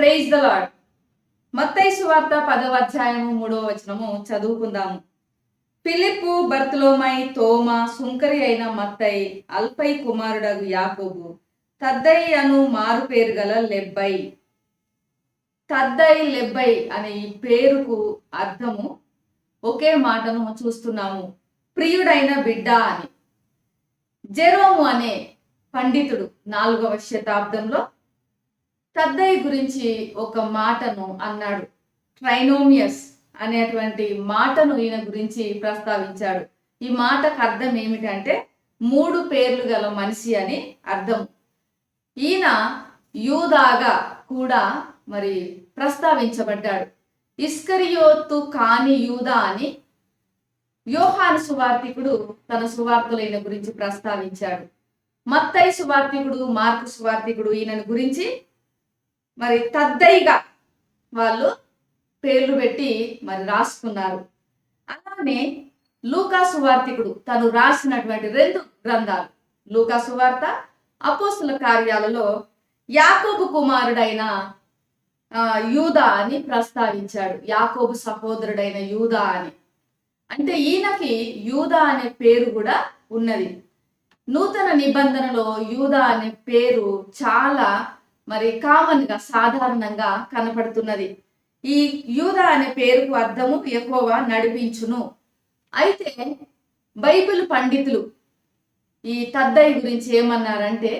Praise the lord మత్తయి సువార్త పదవ అధ్యాయము మూడవ వచనము చదువుకుందాము. పిలిప్పు బర్తులోమై తోమ సుంకరి అయిన మత్తయి అల్పై కుమారుడగు యాకోబు తద్దై అను మారు పేరు గల లెబ్బై. తద్దై లెబ్బై అనే ఈ పేరుకు అర్థము ఒకే మాటను చూస్తున్నాము. ప్రియుడైన బిడ్డ అని. జెరోము అనే పండితుడు నాలుగవ శతాబ్దంలో తద్దయ్య గురించి ఒక మాటను అన్నాడు. ట్రైనోమియస్ అనేటువంటి మాటను ఈయన గురించి ప్రస్తావించాడు. ఈ మాటకు అర్థం ఏమిటంటే మూడు పేర్లు గల మనిషి అని అర్థం. ఈయన యూదాగా కూడా మరి ప్రస్తావించబడ్డాడు. ఇస్కరియోత్తు కాని యూదా అని యోహాను సువార్థికుడు తన సువార్తలైన గురించి ప్రస్తావించాడు. మత్తయి సువార్థికుడు మార్కు సువార్థికుడు ఈయనను గురించి మరి తద్దయిగా వాళ్ళు పేర్లు పెట్టి మరి రాసుకున్నారు. అలానే లూకాసు వార్తికుడు తను రాసినటువంటి రెండు గ్రంథాలు. లూకాసు వార్త అపోస్తుల కార్యాలలో యాకోబు కుమారుడైన ఆ, యూదా అని ప్రస్తావించాడు. యాకోబు సహోదరుడైన యూదా అని. అంటే ఈయనకి యూదా అనే పేరు కూడా ఉన్నది. నూతన నిబంధనలో యూదా అనే పేరు చాలా మరి కామన్గా సాధారణంగా కనపడుతున్నది. ఈ యూదా అనే పేరుకు అర్థము ఎక్కువగా నడిపించును. అయితే బైబిల్ పండితులు ఈ తద్దయ్య గురించి ఏమన్నారంటే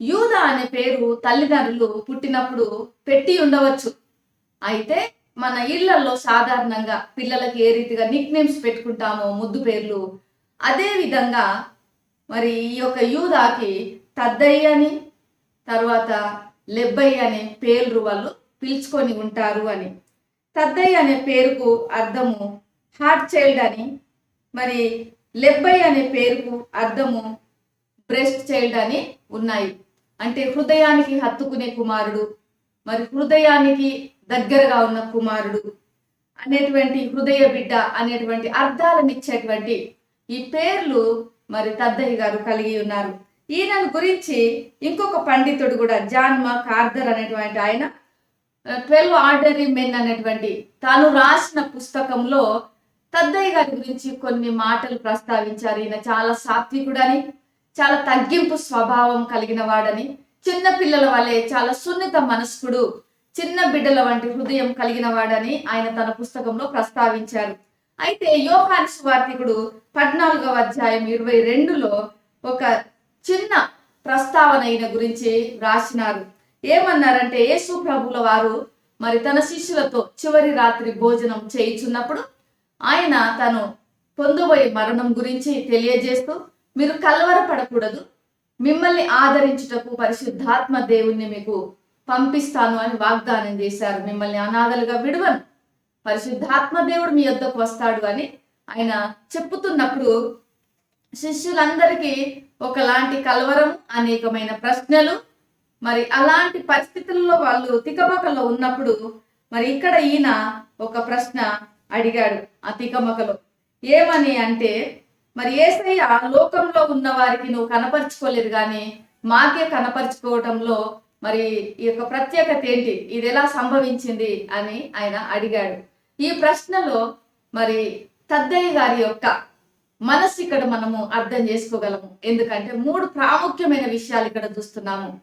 యూదా అనే పేరు తల్లిదండ్రులు పుట్టినప్పుడు పెట్టి ఉండవచ్చు. అయితే మన ఇళ్ళలో సాధారణంగా పిల్లలకి ఏ రీతిగా నిక్ నేమ్స్ పెట్టుకుంటామో ముద్దు పేర్లు అదే విధంగా మరి ఈ యొక్క యూదాకి తద్దయ్య అని తర్వాత లెబ్బయ్య అనే పేర్లు వాళ్ళు పిలుచుకొని ఉంటారు అని. తద్దయ్య అనే పేరుకు అర్థము హార్ట్ చైల్డ్ అని మరి లెబ్బయ్య అనే పేరుకు అర్థము బ్రెస్ట్ చైల్డ్ అని ఉన్నాయి. అంటే హృదయానికి హత్తుకునే కుమారుడు మరి హృదయానికి దగ్గరగా ఉన్న కుమారుడు అనేటువంటి హృదయ బిడ్డ అనేటువంటి అర్థాలను ఇచ్చేటువంటి ఈ పేర్లు మరి తద్దయ్య గారు కలిగి ఉన్నారు. ఈయన గురించి ఇంకొక పండితుడు కూడా జాన్ మా కార్దర్ అనేటువంటి ఆయన ట్వెల్వ్ ఆర్డరీ మెన్ అనేటువంటి తాను రాసిన పుస్తకంలో తద్దయ్య గారి గురించి కొన్ని మాటలు ప్రస్తావించారు. ఈయన చాలా సాత్వికుడని చాలా తగ్గింపు స్వభావం కలిగిన వాడని చిన్న పిల్లల వలె చాలా సున్నిత మనస్కుడు చిన్న బిడ్డల వంటి హృదయం కలిగిన వాడని ఆయన తన పుస్తకంలో ప్రస్తావించారు. అయితే యోహాను వార్తికుడు పద్నాలుగవ అధ్యాయం ఇరవై రెండులో ఒక చిన్న ప్రస్తావన అయిన గురించి రాసినారు ఏమన్నారంటే యేసు ప్రభుల వారు మరి తన శిష్యులతో చివరి రాత్రి భోజనం చేయుచున్నప్పుడు ఆయన తను పొందబోయే మరణం గురించి తెలియజేస్తూ మీరు కలవరపడకూడదు మిమ్మల్ని ఆదరించుటకు పరిశుద్ధాత్మ దేవుణ్ణి మీకు పంపిస్తాను అని వాగ్దానం చేశారు. మిమ్మల్ని అనాథలుగా విడవను. పరిశుద్ధాత్మ దేవుడు మీ యొద్దకు వస్తాడు అని ఆయన చెప్పుతున్నప్పుడు శిష్యులందరికీ ఒకలాంటి కలవరం అనేకమైన ప్రశ్నలు. మరి అలాంటి పరిస్థితుల్లో వాళ్ళు తికమకలో ఉన్నప్పుడు మరి ఇక్కడ ఈయన ఒక ప్రశ్న అడిగాడు ఆ తికమకలో. ఏమని అంటే మరి ఏసయ్య లోకంలో ఉన్న వారికి నువ్వు కనపరుచుకోలేదు కానీ మాకే కనపరుచుకోవటంలో మరి ఈ యొక్క ప్రత్యేకత ఏంటి? ఇది ఎలా సంభవించింది? అని ఆయన అడిగాడు. ఈ ప్రశ్నలో మరి తద్దయ్య గారి యొక్క మనస్సు ఇక్కడ మనము అర్థం చేసుకోగలము. ఎందుకంటే మూడు ప్రాముఖ్యమైన విషయాలు ఇక్కడ చూస్తున్నాము.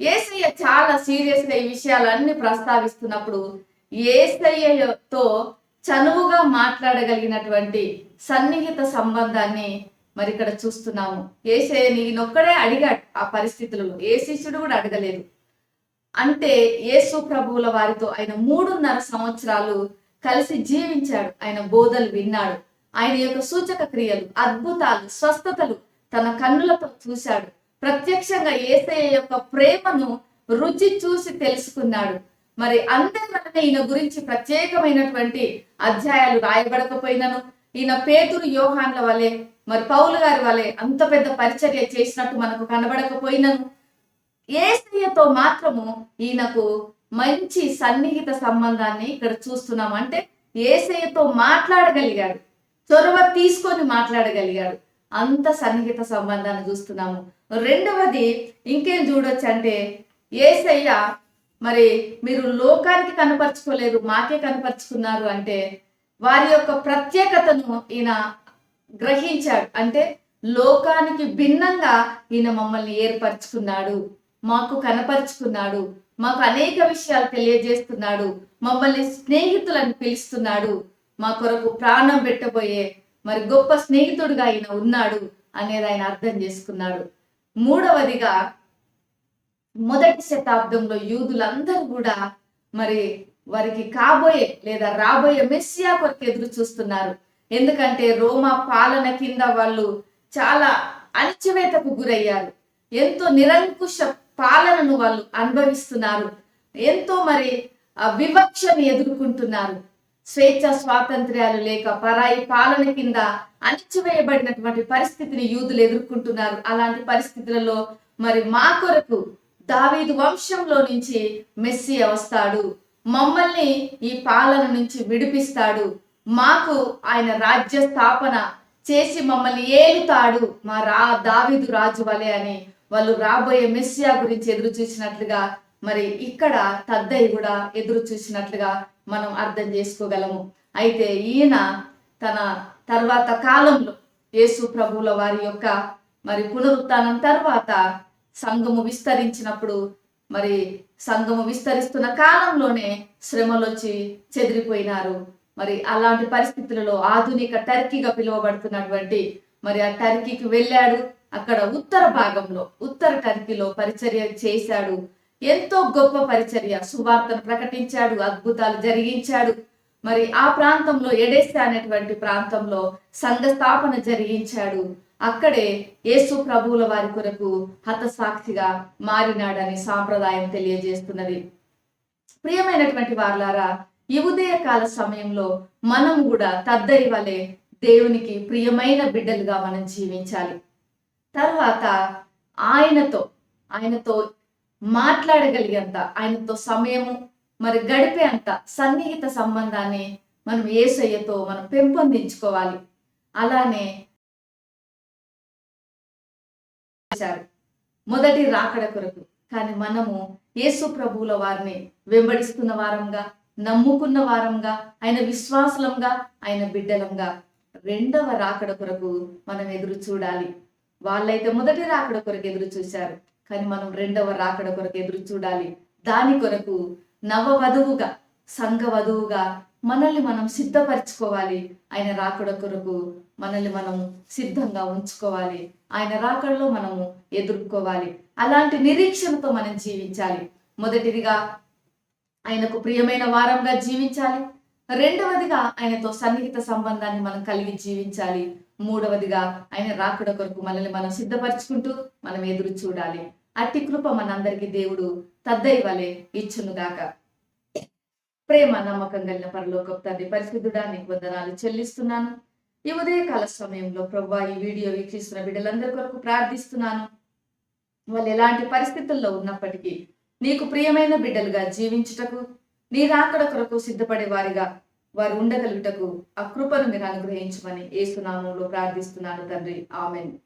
ఏసయ్య చాలా సీరియస్గా ఈ విషయాలన్నీ ప్రస్తావిస్తున్నప్పుడు ఏసయ్యతో చనువుగా మాట్లాడగలిగినటువంటి సన్నిహిత సంబంధాన్ని మరి ఇక్కడ చూస్తున్నాము. ఏసయ్య నేనొక్కడే అడిగాడు ఆ పరిస్థితులలో. ఏ శిష్యుడు కూడా అడగలేదు. అంటే యేసు ప్రభువుల వారితో ఆయన మూడున్నర సంవత్సరాలు కలిసి జీవించాడు. ఆయన బోధలు విన్నాడు. ఆయన యొక్క సూచక క్రియలు అద్భుతాలు స్వస్థతలు తన కన్నులతో చూశాడు. ప్రత్యక్షంగా ఏసయ్య యొక్క ప్రేమను రుచి చూసి తెలుసుకున్నాడు. మరి అందరి వలన ఈయన గురించి ప్రత్యేకమైనటువంటి అధ్యాయాలు రాయబడకపోయినను. ఈయన పేతురు యోహాన్ల వలె మరి పౌలు గారి వలె అంత పెద్ద పరిచర్య చేసినట్టు మనకు కనబడకపోయినను. ఏసయ్యతో మాత్రము ఈయనకు మంచి సన్నిహిత సంబంధాన్ని ఇక్కడ చూస్తున్నాం. అంటే ఏసయ్యతో మాట్లాడగలిగాడు. చొరవ తీసుకొని మాట్లాడగలిగాడు. అంత సన్నిహిత సంబంధాన్ని చూస్తున్నాము. రెండవది ఇంకేం చూడొచ్చు అంటే ఏసయ్య మరి మీరు లోకానికి కనపరుచుకోలేదు మాకే కనపరుచుకున్నారు అంటే వారి యొక్క ప్రత్యేకతను ఈయన గ్రహించాడు. అంటే లోకానికి భిన్నంగా ఈయన మమ్మల్ని ఏర్పరచుకున్నాడు. మాకు కనపరుచుకున్నాడు. మాకు అనేక విషయాలు తెలియజేస్తున్నాడు. మమ్మల్ని స్నేహితులను పిలుస్తున్నాడు. మా కొరకు ప్రాణం పెట్టబోయే మరి గొప్ప స్నేహితుడుగా ఆయన ఉన్నాడు అనేది ఆయన అర్థం చేసుకున్నాడు. మూడవదిగా మొదటి శతాబ్దంలో యూదులందరూ కూడా మరి వారికి కాబోయే లేదా రాబోయే మెస్సియా కొరకు ఎదురు చూస్తున్నారు. ఎందుకంటే రోమా పాలన కింద వాళ్ళు చాలా అణచివేతకు గురయ్యారు. ఎంతో నిరంకుశ పాలనను వాళ్ళు అనుభవిస్తున్నారు. ఎంతో మరి వివక్షను ఎదుర్కొంటున్నారు. స్వేచ్ఛ స్వాతంత్ర్యాలు లేక పరాయి పాలన కింద అణిచివేయబడినటువంటి పరిస్థితిని యూదులు ఎదుర్కొంటున్నారు. అలాంటి పరిస్థితులలో మరి మా కొరకు దావీదు వంశంలో నుంచి మెస్సి వస్తాడు. మమ్మల్ని ఈ పాలన నుంచి విడిపిస్తాడు. మాకు ఆయన రాజ్య స్థాపన చేసి మమ్మల్ని ఏలుతాడు. మా రా దావీదు రాజు వలె అని వాళ్ళు రాబోయే మెస్సియా గురించి ఎదురు చూసినట్లుగా మరి ఇక్కడ తద్దయ్య కూడా ఎదురు చూసినట్లుగా మనం అర్థం చేసుకోగలము. అయితే ఈయన తన తర్వాత కాలంలో యేసు ప్రభువుల వారి యొక్క మరి పునరుత్నం తర్వాత సంఘము విస్తరించినప్పుడు మరి సంఘము విస్తరిస్తున్న కాలంలోనే శ్రమలు వచ్చి చెదిరిపోయినారు. మరి అలాంటి పరిస్థితులలో ఆధునిక టర్కీగా పిలువబడుతున్నటువంటి మరి ఆ టర్కీకి వెళ్ళాడు. అక్కడ ఉత్తర భాగంలో ఉత్తర టర్కీలో పరిచర్య చేశాడు ఎంతో గొప్ప పరిచర్య. సువార్తను ప్రకటించాడు అద్భుతాలు జరిగించాడు. మరి ఆ ప్రాంతంలో ఎడెస్తా అనేటువంటి ప్రాంతంలో సంఘ స్థాపన జరిగించాడు. అక్కడే యేసు ప్రభువుల వారి కొరకు హతసాక్షిగా మారినాడని సాంప్రదాయం తెలియజేస్తున్నది. ప్రియమైనటువంటి వార్లారా ఈ ఉదయకాల సమయంలో మనం కూడా తద్దరి వలె దేవునికి ప్రియమైన బిడ్డలుగా మనం జీవించాలి. తర్వాత ఆయనతో ఆయనతో మాట్లాడగలిగేంత ఆయనతో సమయము మరి గడిపే అంత సన్నిహిత సంబంధాన్ని మనం ఏసయ్యతో మనం పెంపొందించుకోవాలి. అలానే మొదటి రాకడ కొరకు. కానీ మనము యేసు ప్రభువుల వారిని వెంబడిస్తున్న వారంగా నమ్ముకున్న వారంగా ఆయన విశ్వాసలంగా ఆయన బిడ్డలంగా రెండవ రాకడ కొరకు మనం ఎదురు చూడాలి. వాళ్ళైతే మొదటి రాకడ కొరకు ఎదురు చూశారు. కానీ మనం రెండవ రాకడ కొరకు ఎదురు చూడాలి. దాని కొరకు నవ వధువుగా సంఘ వధువుగా మనల్ని మనం సిద్ధపరచుకోవాలి. ఆయన రాకడ కొరకు మనల్ని మనం సిద్ధంగా ఉంచుకోవాలి. ఆయన రాకడలో మనము ఎదుర్కోవాలి. అలాంటి నిరీక్షణతో మనం జీవించాలి. మొదటిదిగా ఆయనకు ప్రియమైన వారంగా జీవించాలి. రెండవదిగా ఆయనతో సన్నిహిత సంబంధాన్ని మనం కలిగి జీవించాలి. మూడవదిగా ఆయన రాకడ కొరకు మనల్ని మనం సిద్ధపరచుకుంటూ మనం ఎదురు చూడాలి. అట్టి కృప మనందరికీ దేవుడు తద్దైవలే ఇచ్చునుగాక. ప్రేమ నమ్మకం కలిగిన పరలోక తండ్రి పరిశుద్ధుడా నీకు వందనాలు చెల్లిస్తున్నాను. ఈ ఉదయకాల సమయంలో ప్రభా ఈ వీడియో వీక్షిస్తున్న బిడ్డలందరి కొరకు ప్రార్థిస్తున్నాను. వాళ్ళు ఎలాంటి పరిస్థితుల్లో ఉన్నప్పటికీ నీకు ప్రియమైన బిడ్డలుగా జీవించుటకు నీ రాకడ కొరకు సిద్ధపడే వారిగా వారు ఉండగలుగుటకు ఆ కృపను మీరు అనుగ్రహించమని ఏసునామంలో ప్రార్థిస్తున్నాను తండ్రి. ఆమెను.